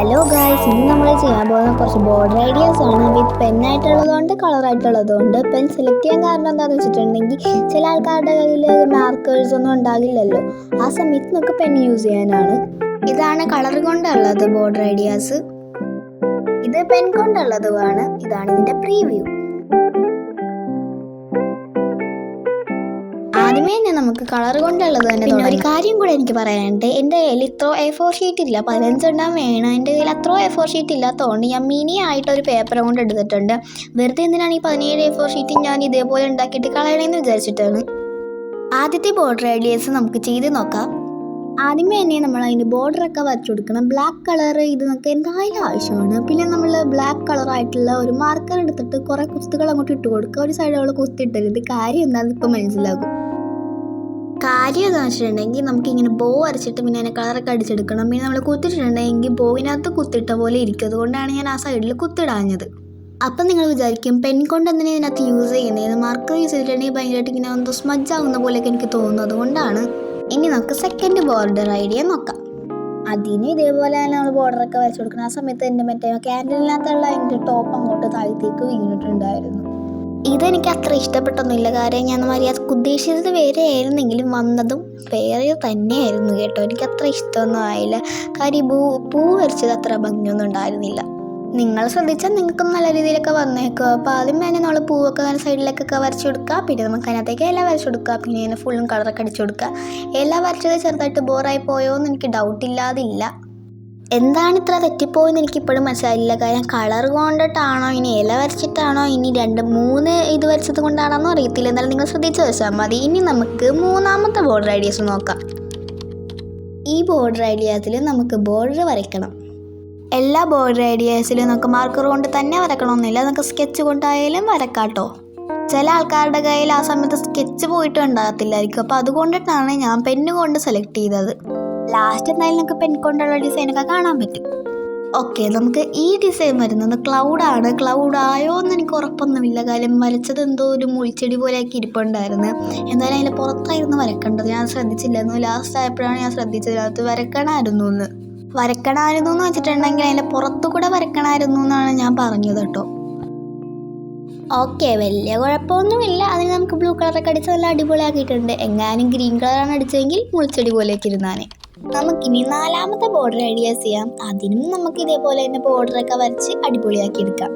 Hello guys ഇന്ന് നമ്മൾ ചെയ്യാൻ പോകുന്ന കുറച്ച് ബോർഡർ ഐഡിയാസ് ആണ്. വിത്ത് പെന്നായിട്ടുള്ളതുകൊണ്ട് കളറായിട്ടുള്ളതുകൊണ്ട് പെൻ സെലക്ട് ചെയ്യാൻ കാരണം എന്താണെന്ന് വെച്ചിട്ടുണ്ടെങ്കിൽ ചില ആൾക്കാരുടെ കയ്യിൽ മാർക്കേഴ്സ് ഒന്നും ഉണ്ടാകില്ലല്ലോ. ആ സമയത്ത് നമുക്ക് പെൻ യൂസ് ചെയ്യാനാണ്. ഇതാണ് കളർ കൊണ്ടുള്ളത് ബോർഡർ ഐഡിയാസ് ഇത് പെൻ കൊണ്ടുള്ളതുമാണ്. ഇതാണ് ഇതിന്റെ പ്രീവ്യൂ ആദ്യമേ തന്നെ നമുക്ക് കളർ കൊണ്ടുള്ളത് തന്നെ പിന്നെ ഒരു കാര്യം കൂടെ എനിക്ക് പറയാനുണ്ട്. എന്റെ കയ്യിൽ ഇത്ര എ ഫോർ ഷീറ്റ് ഇല്ല. പതിനഞ്ചെണ്ണം വേണം. എന്റെ കയ്യിൽ അത്ര എ ഫോർ ഷീറ്റ് ഇല്ലാത്തതുകൊണ്ട് ഞാൻ മിനി ആയിട്ട് ഒരു പേപ്പർ കൊണ്ട് എടുത്തിട്ടുണ്ട്. വെറുതെ എന്തിനാണ് ഈ പതിനേഴ് എ ഫോർ ഷീറ്റ് ഞാൻ ഇതേപോലെ ഉണ്ടാക്കിയിട്ട് കളയണമെന്ന് വിചാരിച്ചിട്ടാണ്. ആദ്യത്തെ ബോർഡർ ഐഡിയാസ് നമുക്ക് ചെയ്ത് നോക്കാം. ആദ്യമേ തന്നെ നമ്മൾ അതിന്റെ ബോർഡറൊക്കെ വരച്ചു കൊടുക്കണം. ബ്ലാക്ക് കളർ ഇത് നമുക്ക് എന്തായാലും ആവശ്യമാണ്. പിന്നെ നമ്മൾ ബ്ലാക്ക് കളറായിട്ടുള്ള ഒരു മാർക്കർ എടുത്തിട്ട് കുറേ കുസ്തുകൾ അങ്ങോട്ട് ഇട്ട് കൊടുക്കുക. ഒരു സൈഡിലുള്ള കുസ്തി ഇട്ടരുത്. കാര്യം എന്താണെന്ന് ഇപ്പം മനസ്സിലാകും. കാര്യം എന്ന് വെച്ചിട്ടുണ്ടെങ്കിൽ നമുക്കിങ്ങനെ ബോ അരച്ചിട്ട് പിന്നെ അതിനെ കളറൊക്കെ അടിച്ചെടുക്കണം. പിന്നെ നമ്മൾ കുത്തിയിട്ടുണ്ടെങ്കിൽ ബോവിനകത്ത് കുത്തിട്ട പോലെ ഇരിക്കും. അതുകൊണ്ടാണ് ഞാൻ ആ സൈഡിൽ കുത്തിടാഞ്ഞത്. അപ്പം നിങ്ങൾ വിചാരിക്കും പെൻ കൊണ്ട് എന്തിനാണ് ഇതിനകത്ത് യൂസ് ചെയ്യുന്നത്? മാർക്കർ യൂസ് ചെയ്തിട്ടുണ്ടെങ്കിൽ ഭയങ്കരമായിട്ട് ഇങ്ങനെ എന്തോ സ്മജ് ആകുന്ന പോലെയൊക്കെ എനിക്ക് തോന്നുന്നു. അതുകൊണ്ടാണ്. ഇനി നമുക്ക് സെക്കൻഡ് ബോർഡർ ഐഡിയ നോക്കാം. അതിന് ഇതേപോലെ തന്നെ നമ്മൾ ബോർഡറൊക്കെ വരച്ചു കൊടുക്കണം. ആ സമയത്ത് എന്റെ മറ്റേ ക്യാൻഡലിനകത്തുള്ള എന്റെ ടോപ്പ് അങ്ങോട്ട് താഴത്തേക്ക് വീണിട്ടുണ്ടായിരുന്നു. ഇതെനിക്ക് അത്ര ഇഷ്ടപ്പെട്ടൊന്നുമില്ല. കാര്യം ഞാൻ മര്യാദയ്ക്ക് ഉദ്ദേശിച്ചത് വേറെ ആയിരുന്നെങ്കിലും വന്നതും വേറെ തന്നെയായിരുന്നു കേട്ടോ. എനിക്ക് അത്ര ഇഷ്ടമൊന്നും ആയില്ല. കാര്യം പൂ പൂ വരച്ചത് അത്ര ഭംഗിയൊന്നും ഉണ്ടായിരുന്നില്ല. നിങ്ങൾ ശ്രദ്ധിച്ചാൽ നിങ്ങൾക്കും നല്ല രീതിയിലൊക്കെ വന്നേക്കും. അപ്പോൾ ആദ്യം തന്നെ നമ്മൾ പൂവൊക്കെ അങ്ങനെ സൈഡിലേക്കൊക്കെ വരച്ചു കൊടുക്കുക. പിന്നെ നമുക്ക് അതിനകത്തേക്ക് ഇല വരച്ചു കൊടുക്കുക. പിന്നെ ഇങ്ങനെ ഫുള്ളും കളറൊക്കെ അടിച്ചു കൊടുക്കുക. ഇല വരച്ചത് ചെറുതായിട്ട് ബോറായി പോയോ എന്ന് എനിക്ക് ഡൗട്ട് ഇല്ലാതില്ല. എന്താണ് ഇത്ര തെറ്റിപ്പോയെന്ന് എനിക്കിപ്പോഴും മനസ്സിലായില്ല. കാര്യം കളർ കൊണ്ടിട്ടാണോ ഇനി ഇല വരച്ചിട്ടാണോ ഇനി രണ്ട് മൂന്ന് ഇത് വരച്ചത് കൊണ്ടാണോന്നോ അറിയത്തില്ല. എന്നാലും നിങ്ങൾ ശ്രദ്ധിച്ച് വെച്ചാൽ മതി. ഇനി നമുക്ക് മൂന്നാമത്തെ ബോർഡർ ഐഡിയാസ് നോക്കാം. ഈ ബോർഡർ ഐഡിയാസിൽ നമുക്ക് ബോർഡർ വരയ്ക്കണം. എല്ലാ ബോർഡർ ഐഡിയാസിലും നമുക്ക് മാർക്കർ കൊണ്ട് തന്നെ വരക്കണമെന്നില്ല നമുക്ക് സ്കെച്ച് കൊണ്ടായാലും വരക്കാട്ടോ ചില ആൾക്കാരുടെ കയ്യിൽ ആ സമയത്ത് സ്കെച്ച് പോയിട്ട് ഉണ്ടാകത്തില്ലായിരിക്കും അപ്പോൾ അതുകൊണ്ടിട്ടാണ് ഞാൻ പെണ്ണ് കൊണ്ട് സെലക്ട് ചെയ്തത്. ലാസ്റ്റ് എന്തായാലും നിങ്ങൾക്ക് പെൻ കൊണ്ടുള്ള ഡിസൈനൊക്കെ കാണാൻ പറ്റും. ഓക്കെ നമുക്ക് ഈ ഡിസൈൻ വരുന്നത് ക്ലൗഡാണ് ക്ലൗഡ് ആയോ എന്ന് എനിക്ക് ഉറപ്പൊന്നുമില്ല. കാര്യം വരച്ചത് എന്തോ ഒരു മുൾച്ചെടി പോലെയൊക്കെ ഇരിപ്പുണ്ടായിരുന്നു. എന്തായാലും അതിന്റെ പുറത്തായിരുന്നു വരക്കേണ്ടത്. ഞാൻ ശ്രദ്ധിച്ചില്ലായിരുന്നു. ലാസ്റ്റ് ആയപ്പോഴാണ് ഞാൻ ശ്രദ്ധിച്ചത്. അത് വരക്കണമായിരുന്നു എന്ന്. വരക്കണമായിരുന്നു എന്ന് വെച്ചിട്ടുണ്ടെങ്കിൽ അതിന്റെ പുറത്തു കൂടെ വരക്കണമായിരുന്നു എന്നാണ് ഞാൻ പറഞ്ഞത് കേട്ടോ. ഓക്കെ വലിയ കുഴപ്പമൊന്നുമില്ല. അതിന് നമുക്ക് ബ്ലൂ കളറൊക്കെ അടിച്ച് നല്ല അടിപൊളിയാക്കിയിട്ടുണ്ട്. എങ്ങാനും ഗ്രീൻ കളറാണ് അടിച്ചതെങ്കിൽ മുൾച്ചെടി പോലെയൊക്കെ ഇരുന്നാനെ നമുക്കിനി നാലാമത്തെ ബോർഡർ ഐഡിയാസ് ചെയ്യാം. അതിനും നമുക്ക് ഇതേപോലെ തന്നെ ബോർഡറൊക്കെ വരച്ച് അടിപൊളിയാക്കി എടുക്കാം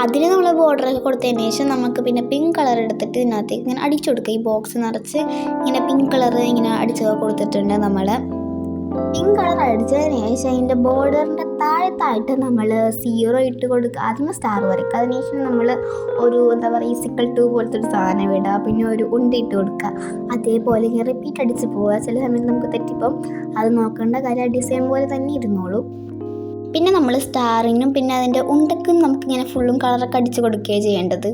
അതിന് നമ്മൾ ബോർഡറൊക്കെ കൊടുത്തതിന് ശേഷം നമുക്ക് പിന്നെ പിങ്ക് കളർ എടുത്തിട്ട് ഇതിനകത്തേക്ക് ഇങ്ങനെ അടിച്ചു കൊടുക്കുക ഈ ബോക്സ് നിറച്ച് ഇങ്ങനെ പിങ്ക് കളർ ഇങ്ങനെ അടിച്ചൊക്കെ കൊടുത്തിട്ടുണ്ട് നമ്മൾ പിങ്ക് കളർ അടിച്ചതിന് ശേഷം അതിന്റെ ബോർഡറിന്റെ താഴത്തായിട്ട് നമ്മൾ സീറോ ഇട്ട് കൊടുക്കുക ആദ്യം സ്റ്റാർ വരയ്ക്കുക അതിനുശേഷം നമ്മൾ ഒരു എന്താ പറയുക സിക്കിൾ ടൂ പോലത്തെ ഒരു സാധനം ഇടുക പിന്നെ ഒരു ഉണ്ട ഇട്ട് കൊടുക്കുക അതേപോലെ ഇങ്ങനെ റിപ്പീറ്റ് അടിച്ച് പോവുക. ചില സമയത്ത് നമുക്ക് തെറ്റിപ്പം അത് നോക്കേണ്ട കാര്യം ഡിസൈൻ പോലെ തന്നെ ഇരുന്നോളൂ. പിന്നെ നമ്മൾ സ്റ്റാറിനും പിന്നെ അതിന്റെ ഉണ്ടക്കും നമുക്കിങ്ങനെ ഫുള്ളും കളറൊക്കെ അടിച്ച് കൊടുക്കുകയാണ് ചെയ്യേണ്ടത്.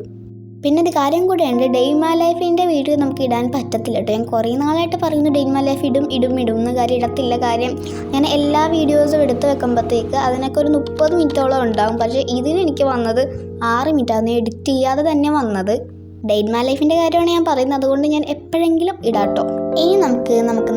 പിന്നെ ഒരു കാര്യം കൂടെയുണ്ട്. ഡെയ്മ ലൈഫിന്റെ വീഡിയോ നമുക്ക് ഇടാൻ പറ്റത്തില്ല കേട്ടോ. ഞാൻ കുറേ നാളായിട്ട് പറയുന്നു ഡെയ്മ ലൈഫ് ഇടും ഇടും ഇടും എന്ന് കാര്യം ഇടത്തില്ല. കാര്യം ഞാൻ എല്ലാ വീഡിയോസും എടുത്ത് വെക്കുമ്പോഴത്തേക്ക് അതിനൊക്കെ ഒരു മുപ്പത് മിനിറ്റോളം ഉണ്ടാകും പക്ഷേ ഇതിന് എനിക്ക് വന്നത് ആറ് മിനിറ്റാണ് എഡിറ്റ് ചെയ്യാതെ തന്നെ വന്നത്. ഡെയ്മ ലൈഫിന്റെ കാര്യമാണ് ഞാൻ പറയുന്നത്. അതുകൊണ്ട് ഞാൻ എപ്പോഴെങ്കിലും ഇടാട്ടോ ഇനി നമുക്ക് അഞ്ചാമത്തെ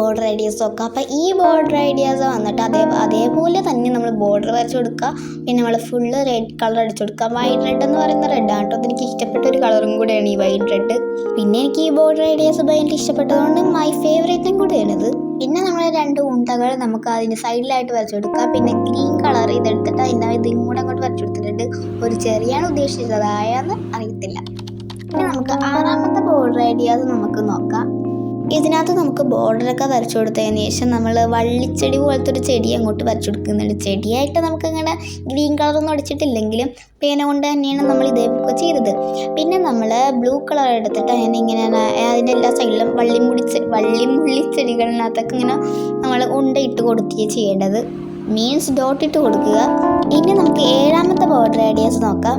ബോർഡർ ഐഡിയാസ് നോക്കാം അപ്പോൾ ഈ ബോർഡർ ഐഡിയാസ് വന്നിട്ട് അതേ അതേപോലെ തന്നെ നമ്മൾ ബോർഡർ വരച്ച് കൊടുക്കുക പിന്നെ നമ്മൾ ഫുള്ള് റെഡ് കളർ അടിച്ചു കൊടുക്കുക വൈറ്റ് റെഡ് എന്ന് പറയുന്ന റെഡ് ആണ് കേട്ടോ. എനിക്ക് ഇഷ്ടപ്പെട്ട ഒരു കളറും കൂടെയാണ് ഈ വൈറ്റ് റെഡ് പിന്നെ എനിക്ക് ഈ ബോർഡർ ഐഡിയാസ് ഭയങ്കര ഇഷ്ടപ്പെട്ടതുകൊണ്ട് മൈ ഫേവറേറ്റും ഇത് പിന്നെ നമ്മൾ രണ്ട് ഉണ്ടകൾ നമുക്ക് അതിന്റെ സൈഡിലായിട്ട് വരച്ചു കൊടുക്കുക പിന്നെ ഗ്രീൻ കളർ ഇതെടുത്തിട്ട് അതിന്റെ ഇതും കൂടെ അങ്ങോട്ട് വരച്ചു കൊടുത്തിട്ടുണ്ട് ഒരു ചെറിയാണ് ഉദ്ദേശിച്ചത്. അതായെന്ന് അറിയത്തില്ല. പിന്നെ നമുക്ക് ആറാമത്തെ ബോർഡർ ഐഡിയാസ് നമുക്ക് നോക്കാം. ഇതിനകത്ത് നമുക്ക് ബോർഡറൊക്കെ വരച്ചു കൊടുത്തതിന് ശേഷം നമ്മൾ വള്ളിച്ചെടി പോലത്തെ ഒരു ചെടി അങ്ങോട്ട് വരച്ചു കൊടുക്കുന്നുണ്ട്. ചെടിയായിട്ട് നമുക്കങ്ങനെ ഗ്രീൻ കളറൊന്നും അടിച്ചിട്ടില്ലെങ്കിലും പേന കൊണ്ട് തന്നെയാണ് നമ്മൾ ഇതേപോലെ ചെയ്തത്. പിന്നെ നമ്മൾ ബ്ലൂ കളർ എടുത്തിട്ട് അതിനെ ഇങ്ങനെ അതിന്റെ എല്ലാ സൈഡിലും വള്ളിമുടിച്ച് വള്ളിമുള്ളി ചെടികളിനകത്തൊക്കെ ഇങ്ങനെ നമ്മൾ ഉണ്ട ഇട്ട് കൊടുക്കുകയാണ് ചെയ്യേണ്ടത്. മീൻസ് ഡോട്ട് ഇട്ട് കൊടുക്കുക. ഇനി നമുക്ക് ഏഴാമത്തെ ബോർഡർ ഐഡിയാസ് നോക്കാം.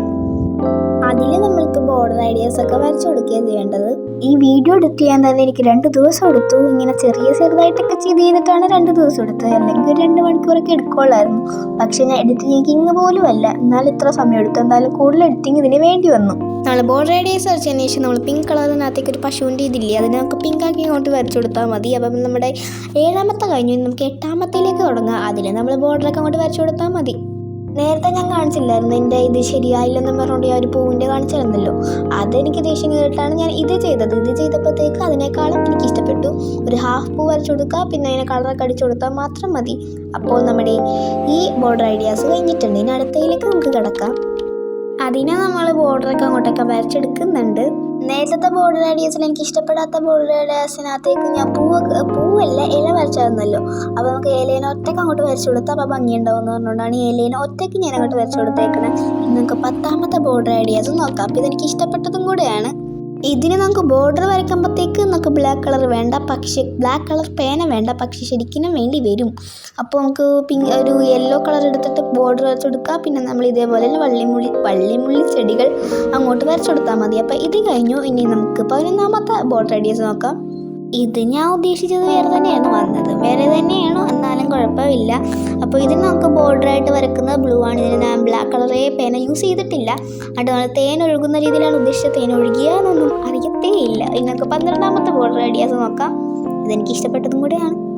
അതിൽ നമ്മൾക്ക് ബോർഡർ ഐഡിയാസ് ഒക്കെ വരച്ചു കൊടുക്കുകയാണ് ചെയ്യേണ്ടത്. ഈ വീഡിയോ എഡിറ്റ് ചെയ്യാൻ തന്നെ എനിക്ക് രണ്ട് ദിവസം എടുത്തു. ഇങ്ങനെ ചെറിയ ചെറുതായിട്ടൊക്കെ ചെയ്ത് ചെയ്തിട്ടാണ് രണ്ട് ദിവസം എടുത്തത്. അല്ലെങ്കിൽ ഒരു രണ്ട് മണിക്കൂറൊക്കെ എടുക്കുള്ളായിരുന്നു. പക്ഷെ ഞാൻ എഡിറ്റിംഗ് പോലും അല്ല. എന്നാൽ ഇത്ര സമയം എടുത്തു. എന്തായാലും കൂടുതൽ എഡിറ്റിംഗ് ഇതിന് വേണ്ടി വന്നു. നമ്മൾ ബോർഡർ സെർച്ച് ചെയ്യുന്ന ശേഷം നമ്മൾ പിങ്ക് കളറിനകത്തേക്ക് ഒരു പശുവിന്റെ ഇതില്ലേ? അതിനെ നമുക്ക് പിങ്ക് ആക്കി ഇങ്ങോട്ട് വരച്ചു കൊടുത്താൽ മതി. അപ്പം നമ്മുടെ ഏഴാമത്തെ കഴിഞ്ഞു. നമുക്ക് എട്ടാമത്തേലേക്ക് തുടങ്ങാം. അതിൽ നമ്മൾ ബോർഡറൊക്കെ അങ്ങോട്ട് വരച്ചു കൊടുത്താൽ മതി. നേരത്തെ ഞാൻ കാണിച്ചില്ലായിരുന്നു. എന്റെ ഇത് ശരിയായില്ലെന്ന് പറഞ്ഞുകൊണ്ട് ഞാൻ ഒരു പൂവിന്റെ കാണിച്ചിരുന്നല്ലോ അതെനിക്ക് ദേഷ്യം കേട്ടാണ് ഞാൻ ഇത് ചെയ്തത്. ഇത് ചെയ്തപ്പോഴത്തേക്ക് അതിനേക്കാളും എനിക്ക് ഇഷ്ടപ്പെട്ടു. ഒരു ഹാഫ് പൂ വരച്ചു കൊടുക്കുക പിന്നെ അതിനെ കളറൊക്കെ അടിച്ചു കൊടുത്താൽ മാത്രം മതി. അപ്പോൾ നമ്മുടെ ഈ ബോർഡർ ഐഡിയാസ് കഴിഞ്ഞിട്ടുണ്ട്. ഇനി അടുത്തയിലേക്ക് നമുക്ക് കിടക്കാം. അതിനെ നമ്മൾ ബോർഡറൊക്കെ അങ്ങോട്ടൊക്കെ വരച്ചെടുക്കുന്നുണ്ട്. നേരത്തെ ബോർഡർ ഐഡിയാസിൽ എനിക്ക് ഇഷ്ടപ്പെടാത്ത ബോർഡർ ഐഡിയാസിനകത്തേക്ക് ഞാൻ പൂവ് പൂവല്ല ഇല വരച്ചായിരുന്നല്ലോ അപ്പോൾ നമുക്ക് ഇലേനെ ഒറ്റയ്ക്ക് അങ്ങോട്ട് വരച്ചു കൊടുത്താൽ അപ്പോൾ ഭംഗിയുണ്ടാവും എന്ന് പറഞ്ഞുകൊണ്ടാണ് ഏലേനെ ഒറ്റയ്ക്ക് ഞാൻ അങ്ങോട്ട് വരച്ചു കൊടുത്തേക്കണേ. നമുക്ക് പത്താമത്തെ ബോർഡർ ഐഡിയാസ് നോക്കാം. അപ്പോൾ ഇതെനിക്ക് ഇഷ്ടപ്പെട്ടതും കൂടെയാണ്. ഇതിന് നമുക്ക് ബോർഡർ വരയ്ക്കുമ്പോഴത്തേക്ക് നമുക്ക് ബ്ലാക്ക് കളർ വേണ്ട പക്ഷേ ബ്ലാക്ക് കളർ പേന വേണ്ട പക്ഷേ ശരിക്കും വേണ്ടി വരും. അപ്പോൾ നമുക്ക് പിങ്ക് ഒരു യെല്ലോ കളർ എടുത്തിട്ട് ബോർഡർ വരച്ചു കൊടുക്കുക പിന്നെ നമ്മൾ ഇതേപോലെ വള്ളിമുള്ളി വള്ളിമുള്ളി ചെടികൾ അങ്ങോട്ട് വരച്ചു കൊടുത്താൽ മതി. അപ്പോൾ ഇത് കഴിഞ്ഞു. ഇനി നമുക്ക് പതിനൊന്നാമത്തെ ബോർഡർ ഐഡിയാസ് നോക്കാം. ഇത് ഞാൻ ഉദ്ദേശിച്ചത് വേറെ തന്നെയാണ് വന്നത്. വേറെ തന്നെയാണ് എന്നാലും കുഴപ്പമില്ല. അപ്പോൾ ഇതിന് നമുക്ക് ബോർഡറായിട്ട് വരക്കുന്നത് ബ്ലൂ ആണ്. ഇതിന് ഞാൻ ബ്ലാക്ക് കളറേ പേന യൂസ് ചെയ്തിട്ടില്ല. അതുപോലെ തേൻ ഒഴുകുന്ന രീതിയിലാണ് ഉദ്ദേശിച്ചത്. തേൻ ഒഴുകിയാന്നൊന്നും അറിയത്തേ ഇല്ല ഇതിനൊക്കെ പന്ത്രണ്ടാമത്തെ ബോർഡർ ഐഡിയാസ് നോക്കാം. ഇതെനിക്ക് ഇഷ്ടപ്പെട്ടതും കൂടെയാണ്.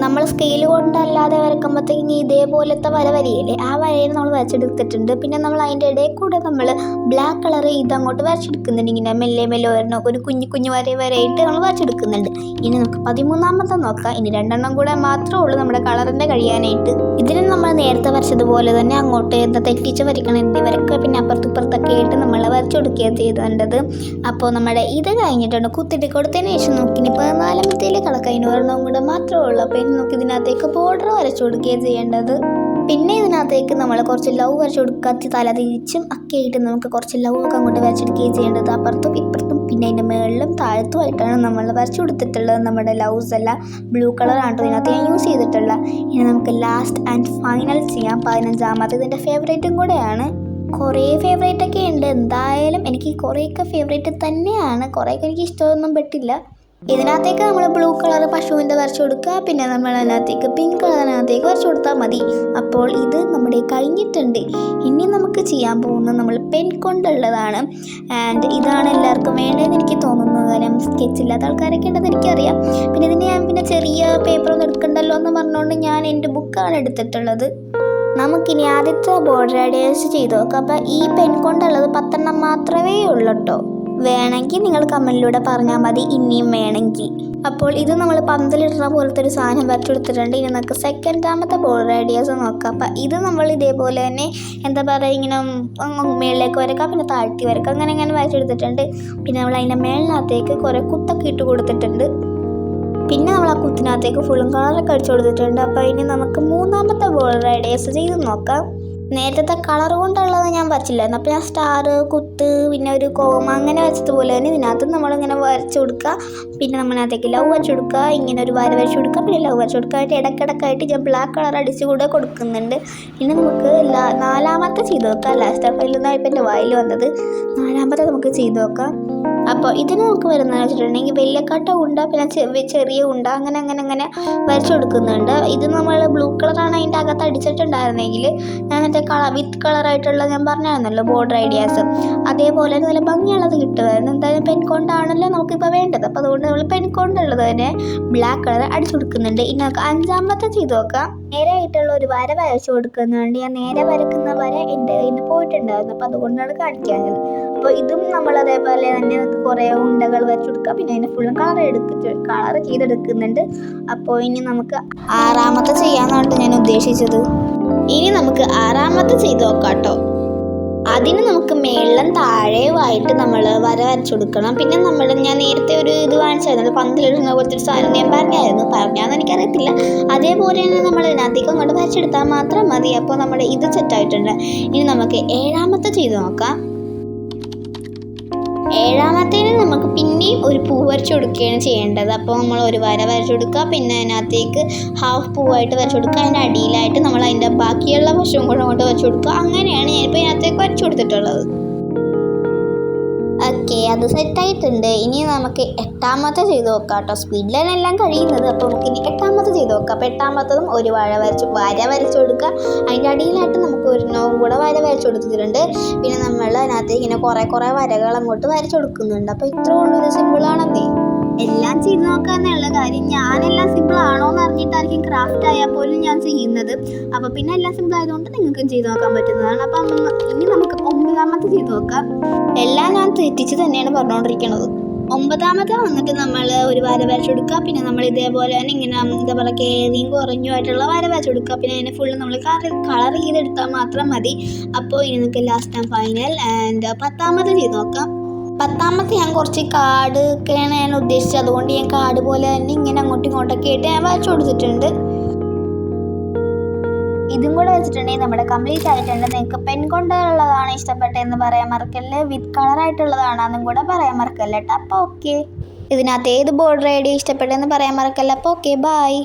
നമ്മൾ സ്കെയിൽ കൊണ്ടല്ലാതെ വരക്കുമ്പോഴത്തേക്കും ഇതേപോലത്തെ വര വരികയില്ലേ ആ വരയിൽ നമ്മൾ വരച്ചെടുത്തിട്ടുണ്ട്. പിന്നെ നമ്മൾ അതിന്റെ ഇടയിൽ കൂടെ നമ്മൾ ബ്ലാക്ക് കളർ ഇതങ്ങോട്ട് വരച്ചെടുക്കുന്നുണ്ട്. ഇങ്ങനെ മെല്ലെ മെല്ലെ ഒരെണ്ണം ഒരു കുഞ്ഞു കുഞ്ഞു വര വരയിട്ട് നമ്മൾ വരച്ചെടുക്കുന്നുണ്ട്. ഇനി നമുക്ക് പതിമൂന്നാമത്തെ നോക്കാം. ഇനി രണ്ടെണ്ണം കൂടെ മാത്രമേ ഉള്ളൂ നമ്മുടെ കളറിന്റെ കഴിയാനായിട്ട്. ഇതിന് നമ്മൾ നേരത്തെ വരച്ചതുപോലെ തന്നെ അങ്ങോട്ട് എന്താ തെറ്റിച്ച് വരയ്ക്കണം എന്ത് വരക്കുക പിന്നെ അപ്പുറത്തും ഇപ്പുറത്തൊക്കെ ആയിട്ട് നമ്മൾ വരച്ചു കൊടുക്കുക ചെയ്തേണ്ടത് അപ്പോൾ നമ്മുടെ ഇത് കഴിഞ്ഞിട്ടുണ്ട് കുത്തിട്ട് കൊടുത്തതിന് ശേഷം ഇനി പതിനാലാമത്തേൽ കളക്കാം ഇനി ഒരെണ്ണം കൂടെ മാത്രമേ ഉള്ളൂ. അപ്പോൾ ഇനി നമുക്ക് ഇതിനകത്തേക്ക് ബോർഡർ വരച്ചു കൊടുക്കുകയാണ് ചെയ്യേണ്ടത്. പിന്നെ ഇതിനകത്തേക്ക് നമ്മൾ കുറച്ച് ലവ് വരച്ചു കൊടുക്കാത്തി തല തിരിച്ചും ഒക്കെ ആയിട്ട് നമുക്ക് കുറച്ച് ലവ് ഒക്കെ അങ്ങോട്ട് വരച്ചെടുക്കുകയും ചെയ്യേണ്ടത്. അപ്പുറത്തും ഇപ്പുറത്തും പിന്നെ അതിന്റെ മുകളിലും താഴത്തുമായിട്ടാണ് നമ്മൾ വരച്ചു കൊടുത്തിട്ടുള്ളത്. നമ്മുടെ ലവ്സ് എല്ലാം ബ്ലൂ കളറാണ് ഇതിനകത്ത് ഞാൻ യൂസ് ചെയ്തിട്ടുള്ള ഇനി നമുക്ക് ലാസ്റ്റ് ആൻഡ് ഫൈനൽ ചെയ്യാം. പതിനഞ്ചാമത്തെ ഇതിന്റെ ഫേവറേറ്റും കൂടെയാണ്. കുറേ ഫേവറേറ്റ് ഒക്കെ ഉണ്ട്. എന്തായാലും എനിക്ക് കുറേയൊക്കെ ഫേവറേറ്റ് തന്നെയാണ്. കുറേയൊക്കെ എനിക്ക് ഇഷ്ടമൊന്നും പെട്ടില്ല. ഇതിനകത്തേക്ക് നമ്മൾ ബ്ലൂ കളർ പശുവിന്റെ വരച്ചു കൊടുക്കുക. പിന്നെ നമ്മൾ അതിനകത്തേക്ക് പിങ്ക് കളറിനകത്തേക്ക് വരച്ചു കൊടുത്താൽ മതി. അപ്പോൾ ഇത് നമ്മുടെ കഴിഞ്ഞിട്ടുണ്ട്. ഇനി നമുക്ക് ചെയ്യാൻ പോകുന്നത് നമ്മൾ പെൻ കൊണ്ടുള്ളതാണ്. ആൻഡ് ഇതാണ് എല്ലാവർക്കും വേണ്ടതെന്ന് എനിക്ക് തോന്നുന്നു. കാരണം സ്കെച്ച് ഇല്ലാത്ത ആൾക്കാരൊക്കെ ഉണ്ടെന്ന് എനിക്കറിയാം. പിന്നെ ഇതിന് ഞാൻ പിന്നെ ചെറിയ പേപ്പറൊന്നും എടുക്കണ്ടല്ലോ എന്ന് പറഞ്ഞുകൊണ്ട് ഞാൻ എന്റെ ബുക്കാണ് എടുത്തിട്ടുള്ളത്. നമുക്കിനി ആദ്യത്തെ ബോർഡർ ഐഡിയാസ് ചെയ്ത് നോക്കാം അപ്പോൾ ഈ പെൻ കൊണ്ടുള്ളത് പത്തെണ്ണം മാത്രമേ ഉള്ളൂ കേട്ടോ വേണമെങ്കിൽ നിങ്ങൾ കമന്റിലൂടെ പറഞ്ഞാൽ മതി ഇനിയും വേണമെങ്കിൽ. അപ്പോൾ ഇത് നമ്മൾ പന്തലിടുന്ന പോലത്തെ ഒരു സാധനം വരച്ചെടുത്തിട്ടുണ്ട്. ഇനി നമുക്ക് സെക്കൻഡാമത്തെ ബോർഡർ ഐഡിയാസ് നോക്കാം. അപ്പം ഇത് നമ്മൾ ഇതേപോലെ തന്നെ എന്താ പറയുക ഇങ്ങനെ മേളിലേക്ക് വരക്കാം പിന്നെ താഴ്ത്തി വരക്കാം. അങ്ങനെ അങ്ങനെ വരച്ചെടുത്തിട്ടുണ്ട്. പിന്നെ നമ്മൾ അതിന്റെ മേളിനകത്തേക്ക് കുറേ കുത്തൊക്കെ ഇട്ട് കൊടുത്തിട്ടുണ്ട്. പിന്നെ നമ്മൾ ആ കുത്തിനകത്തേക്ക് ഫുള്ളും കളറൊക്കെ അടിച്ചു കൊടുത്തിട്ടുണ്ട്. അപ്പോൾ ഇനി നമുക്ക് മൂന്നാമത്തെ ബോൾ റേഡിയസ് ചെയ്ത് നോക്കാം. നേരത്തെ കളർ കൊണ്ടുള്ളത് ഞാൻ വരച്ചില്ലായിരുന്നു. അപ്പോൾ ഞാൻ സ്റ്റാർ കുത്ത് പിന്നെ ഒരു കോമ അങ്ങനെ വെച്ചതുപോലെ തന്നെ ഇതിനകത്ത് നമ്മളിങ്ങനെ വരച്ചു കൊടുക്കുക. പിന്നെ നമ്മളതിനകത്തേക്ക് ലവ് വരച്ചു കൊടുക്കുക. ഇങ്ങനെ ഒരു വര വരച്ചു കൊടുക്കുക. പിന്നെ ലവ് വരച്ചു കൊടുക്കുക. ആയിട്ട് ഇടയ്ക്കിടയ്ക്കായിട്ട് ഞാൻ ബ്ലാക്ക് കളർ അടിച്ച് കൂടെ കൊടുക്കുന്നുണ്ട്. പിന്നെ നമുക്ക് നാലാമത്തെ ചെയ്ത് നോക്കാം. ലാസ്റ്റ് നിന്നാണ് ഇപ്പം എന്റെ വായിൽ വന്നത്. നാലാമത്തെ നമുക്ക് ചെയ്ത് നോക്കാം. അപ്പോൾ ഇതിന് നമുക്ക് വരുന്നതെന്ന് വെച്ചിട്ടുണ്ടെങ്കിൽ വലിയ ഉണ്ട പിന്നെ ചെറിയ ഉണ്ട അങ്ങനെ അങ്ങനെ അങ്ങനെ വരച്ചു കൊടുക്കുന്നുണ്ട്. ഇത് നമ്മൾ ബ്ലൂ കളറാണ് അതിന്റെ അകത്ത് അടിച്ചിട്ടുണ്ടായിരുന്നെങ്കിൽ ഞാൻ മറ്റേ കളർ വിത്ത് കളറായിട്ടുള്ള ഞാൻ പറഞ്ഞായിരുന്നല്ലോ ബോർഡർ ഐഡിയാസ്. അതേപോലെ നല്ല ഭംഗിയുള്ളത് കിട്ടുമായിരുന്നു. എന്തായാലും പെൻ കൊണ്ടാണല്ലോ നമുക്കിപ്പോൾ വേണ്ടത്. അപ്പോൾ അതുകൊണ്ട് നമ്മൾ പെൻ കൊണ്ടുള്ളത് തന്നെ ബ്ലാക്ക് കളർ അടിച്ചു കൊടുക്കുന്നുണ്ട്. ഇനി നമുക്ക് അഞ്ചാമത്തെ ചെയ്ത് നോക്കാം. നേരെ ആയിട്ടുള്ള ഒരു വര വരച്ചു കൊടുക്കുന്നുണ്ട്. ഞാൻ നേരെ വരക്കുന്ന വര എന്റെ കയ്യിൽ നിന്ന് പോയിട്ടുണ്ടായിരുന്നു. അപ്പോൾ അതുകൊണ്ടാണ് കാണിക്കാഞ്ഞത്. അപ്പോൾ ഇതും നമ്മൾ അതേപോലെ തന്നെ കുറേ ഉണ്ടകൾ വരച്ചു കൊടുക്കുക പിന്നെ അതിന് ഫുള്ളും കളർ എടുക്ക കളർ ചെയ്തെടുക്കുന്നുണ്ട്. അപ്പോൾ ഇനി നമുക്ക് ആറാമത്തെ ചെയ്യാന്നാണ് ഞാൻ ഉദ്ദേശിച്ചത്. ഇനി നമുക്ക് ആറാമത്തെ ചെയ്ത് നോക്കാട്ടോ. കേട്ടോ അതിന് നമുക്ക് മേളിലും താഴെയുമായിട്ട് നമ്മൾ വര വരച്ചു കൊടുക്കണം പിന്നെ നമ്മൾ ഞാൻ നേരത്തെ ഒരു ഇത് കാണിച്ചായിരുന്നു പന്തിലിടുന്ന പോലത്തെ ഒരു സാധനം ഞാൻ പറഞ്ഞായിരുന്നു. പറഞ്ഞാന്ന് എനിക്കറിയത്തില്ല. അതേപോലെ തന്നെ നമ്മൾ ഇതിനകത്തേക്ക് അങ്ങോട്ട് വരച്ചെടുത്താൽ മാത്രം മതി. അപ്പോൾ നമ്മൾ ഇത് സെറ്റായിട്ടുണ്ട് ഇനി നമുക്ക് ഏഴാമത്തെ ചെയ്ത് നോക്കാം. ഏഴാമത്തേന് നമുക്ക് പിന്നെയും ഒരു പൂ വരച്ചു കൊടുക്കുകയാണ് ചെയ്യേണ്ടത്. അപ്പോൾ നമ്മൾ ഒരു വര വരച്ചു കൊടുക്കുക. പിന്നെ അതിനകത്തേക്ക് ഹാഫ് പൂവായിട്ട് വരച്ചു കൊടുക്കുക. അതിന്റെ അടിയിലായിട്ട് നമ്മൾ അതിന്റെ ബാക്കിയുള്ള വശവും കൂടെ അങ്ങോട്ട് വരച്ചു കൊടുക്കുക. അങ്ങനെയാണ് ഞാനിപ്പോൾ ഇതിനകത്തേക്ക് വരച്ചു കൊടുത്തിട്ടുള്ളത്. അത് സെറ്റായിട്ടുണ്ട്. ഇനി നമുക്ക് എട്ടാമത്തെ ചെയ്ത് നോക്കാം കേട്ടോ സ്പീഡിലാണ് എല്ലാം കഴിയുന്നത്. അപ്പോൾ നമുക്ക് ഇനി എട്ടാമത്തെ ചെയ്ത് നോക്കാം. അപ്പോൾ എട്ടാമത്തതും ഒരു വാഴ വരച്ച് വര വരച്ച് കൊടുക്കുക. അതിന്റെ അടിയിലായിട്ട് നമുക്ക് ഒരു നോവും കൂടെ വര വരച്ച് കൊടുത്തിട്ടുണ്ട്. പിന്നെ നമ്മൾ അതിനകത്ത് ഇങ്ങനെ കുറേ കുറേ വരകൾ അങ്ങോട്ട് വരച്ച് കൊടുക്കുന്നുണ്ട്. അപ്പോൾ ഇത്ര ഉള്ളൊരു സിമ്പിളാണെന്നേ എല്ലാം ചെയ്ത് നോക്കാന്നുള്ള കാര്യം. ഞാനെല്ലാം സിമ്പിൾ ആണോ എന്ന് അറിഞ്ഞിട്ടായിരിക്കും ക്രാഫ്റ്റ് ആയാൽ പോലും ഞാൻ ചെയ്യുന്നത്. അപ്പോൾ പിന്നെ എല്ലാം സിമ്പിൾ ആയതുകൊണ്ട് നിങ്ങൾക്കും ചെയ്ത് നോക്കാൻ പറ്റുന്നതാണ്. അപ്പം ചെയ്ത് നോക്കാം എല്ലാം ഞാൻ തെറ്റിച്ച് തന്നെയാണ് പറഞ്ഞുകൊണ്ടിരിക്കുന്നത് ഒമ്പതാമത്തെ വന്നിട്ട് നമ്മൾ ഒരു വര വരച്ച് കൊടുക്കുക. പിന്നെ നമ്മൾ ഇതേപോലെ തന്നെ ഇങ്ങനെ എന്താ പറയുക കേറിയും കുറഞ്ഞു ആയിട്ടുള്ള വര വരച്ച് കൊടുക്കുക. പിന്നെ അതിനെ ഫുള്ള് നമ്മൾ കളർ കളർ ചെയ്തെടുത്താൽ മാത്രം മതി. അപ്പോൾ ഇനി നമുക്ക് ലാസ്റ്റ് ആൻഡ് ഫൈനൽ ആൻഡ് പത്താമത് ചെയ്ത് നോക്കാം. പത്താമത്തെ ഞാൻ കുറച്ച് കാർഡ് ഒക്കെയാണ് ഞാൻ ഉദ്ദേശിച്ചത്. അതുകൊണ്ട് ഞാൻ കാർഡ് പോലെ തന്നെ ഇങ്ങനെ അങ്ങോട്ടും ഇങ്ങോട്ടൊക്കെ ആയിട്ട് ഞാൻ വരച്ചു കൊടുത്തിട്ടുണ്ട്. ഇതും കൂടെ വെച്ചിട്ടുണ്ടെങ്കിൽ നമ്മുടെ കംപ്ലീറ്റ് ആയിട്ടുണ്ട്. നിങ്ങൾക്ക് പെൻ കൊണ്ടുള്ളതാണ് ഇഷ്ടപ്പെട്ടതെന്ന് പറയാൻ മറക്കല്ലേ? വിത്ത് കളർ ആയിട്ടുള്ളതാണെന്നും കൂടെ പറയാൻ മറക്കല്ല കേട്ടോ അപ്പോൾ ഓക്കെ ഇതിനകത്ത് ഏത് ബോർഡർ ഐഡിയ ഇഷ്ടപ്പെട്ടതെന്ന് പറയാൻ മറക്കല്ല? അപ്പോൾ ഓക്കെ ബായ്